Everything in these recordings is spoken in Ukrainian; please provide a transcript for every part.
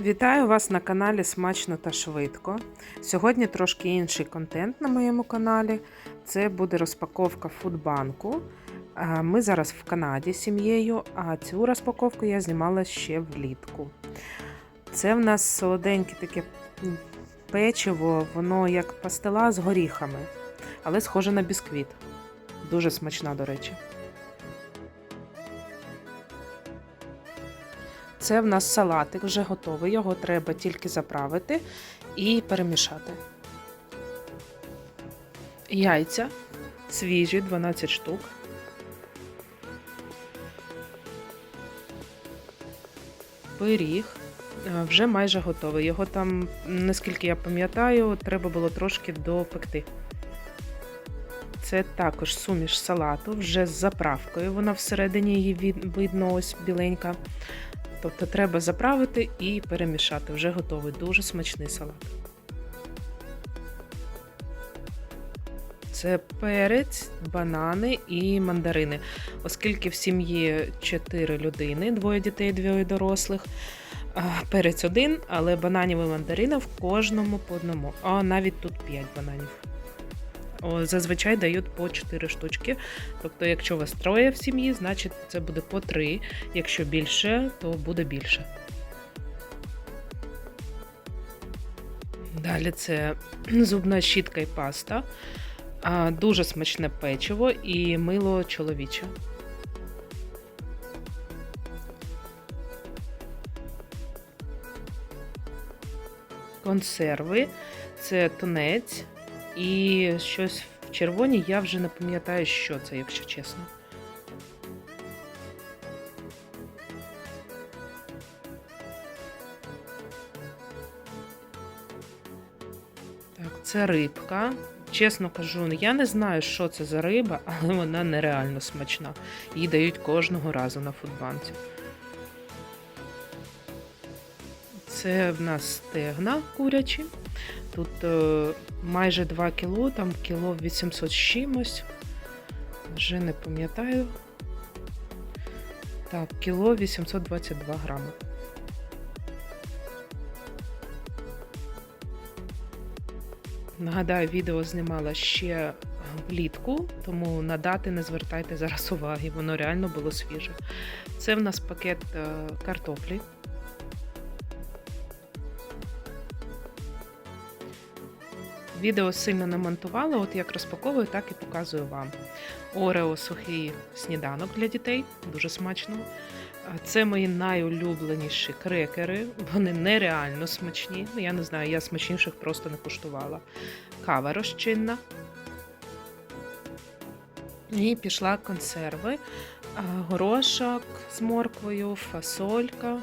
Вітаю вас на каналі Смачно та Швидко. Сьогодні трошки інший контент на моєму каналі. Це буде розпаковка фудбанку. Ми зараз в Канаді з сім'єю, а цю розпаковку я знімала ще влітку. Це в нас солоденьке таке печиво, воно як пастила з горіхами, але схоже на бісквіт. Дуже смачна, до речі. Це в нас салатик вже готовий, його треба тільки заправити і перемішати. Яйця свіжі, 12 штук. Пиріг е, вже майже готовий. Його там, наскільки я пам'ятаю, треба було трошки допекти. Це також суміш салату вже з заправкою. Вона всередині її видно ось біленька. Тобто треба заправити і перемішати. Вже готовий. Дуже смачний салат. Це перець, банани і мандарини. Оскільки в сім'ї 4 людини, двоє дітей, двоє дорослих. Перець один, але бананів і мандарина в кожному по одному. А навіть тут 5 бананів. Зазвичай дають по 4 штучки. Тобто, якщо у вас троє в сім'ї, значить це буде по 3. Якщо більше, то буде більше. Далі це зубна щітка і паста. Дуже смачне печиво і мило чоловіче. Консерви, це тунець і щось в червоній. Я вже не пам'ятаю, що це, якщо чесно. Так, це рибка. Чесно кажу, я не знаю, що це за риба, але вона нереально смачна. Її дають кожного разу на фудбанці. Це в нас стегна курячі. Тут е, майже 2 кіло, там кіло 800 з чимось. Вже не пам'ятаю. Так, кіло 822 грами. Нагадаю, відео знімала ще влітку, тому на дати не звертайте зараз уваги, воно реально було свіже. Це в нас пакет е, картоплі. Відео сильно не монтувала, от як розпаковую, так і показую вам. Орео сухий сніданок для дітей, дуже смачно. Це мої найулюбленіші крекери. Вони нереально смачні. Ну, я не знаю, я смачніших просто не куштувала. Кава розчинна. І пішла консерви, горошок з морквою, фасолька.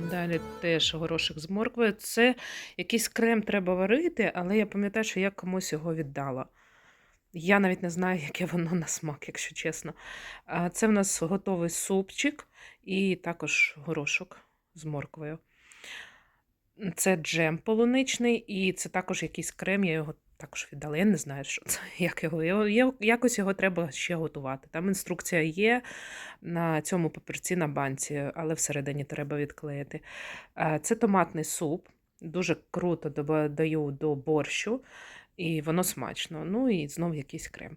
Далі теж горошок з морквою. Це якийсь крем треба варити, але я пам'ятаю, що я комусь його віддала. Я навіть не знаю, яке воно на смак, якщо чесно. Це в нас готовий супчик і також горошок з морквою. Це джем полуничний, і це також якийсь крем, я його також віддала. Я не знаю, що це, як його. Якось його треба ще готувати. Там інструкція є на цьому папірці на банці, але всередині треба відклеїти. Е, Це томатний суп. Дуже круто доба- даю до борщу, і воно смачно. Ну і знов якийсь крем.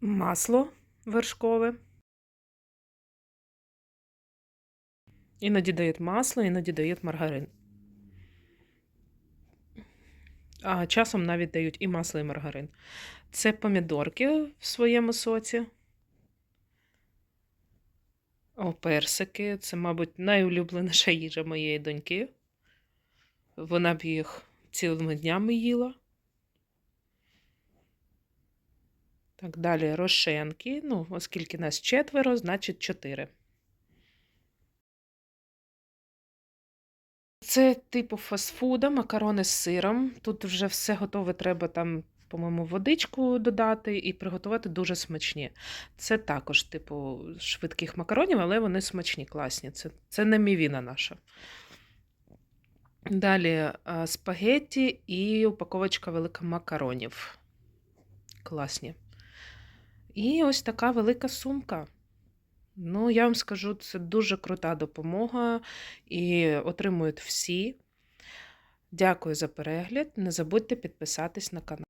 Масло вершкове. Іноді дають масло, іноді дають маргарин. А часом навіть дають і масло, і маргарин. Це помідорки в своєму соці. О, персики. Це, мабуть, найулюбленіша їжа моєї доньки. Вона б їх цілими днями їла. Так, далі рошенки. Ну, оскільки нас четверо, значить чотири. Це типу фастфуда, макарони з сиром. Тут вже все готове, треба там, по-моєму, водичку додати і приготувати дуже смачні. Це також, типу, швидких макаронів, але вони смачні, класні. Це, це не мівіна наша. Далі спагетті і упаковочка велика макаронів. Класні. І ось така велика сумка. Ну, я вам скажу, це дуже крута допомога і отримують всі. Дякую за перегляд. Не забудьте підписатись на канал.